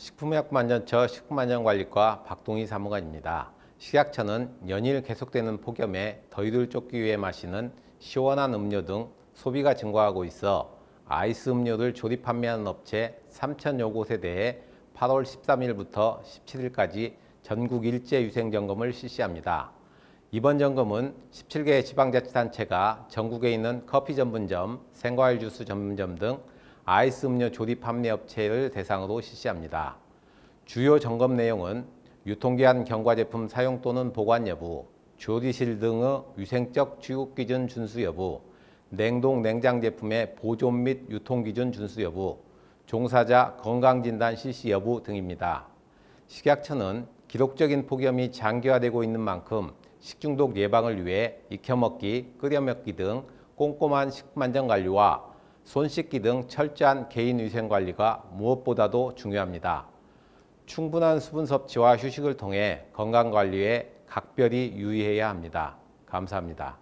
식품약만년처 식품안전관리과 박동희 사무관입니다. 식약처는 연일 계속되는 폭염에 더위를 쫓기 위해 마시는 시원한 음료 등 소비가 증가하고 있어 아이스 음료를 조립 판매하는 업체 3천여 곳에 대해 8월 13일부터 17일까지 전국 일제 위생 점검을 실시합니다. 이번 점검은 17개 지방자치단체가 전국에 있는 커피 전문점, 생과일 주스 전문점 등 아이스 음료 조립 판매 업체를 대상으로 실시합니다. 주요 점검 내용은 유통기한 경과 제품 사용 또는 보관 여부, 조리실 등의 위생적 취급 기준 준수 여부, 냉동 냉장 제품의 보존 및 유통 기준 준수 여부, 종사자 건강진단 실시 여부 등입니다. 식약처는 기록적인 폭염이 장기화되고 있는 만큼 식중독 예방을 위해 익혀먹기, 끓여먹기 등 꼼꼼한 식품 안전 관리와 손 씻기 등 철저한 개인위생 관리가 무엇보다도 중요합니다. 충분한 수분 섭취와 휴식을 통해 건강 관리에 각별히 유의해야 합니다. 감사합니다.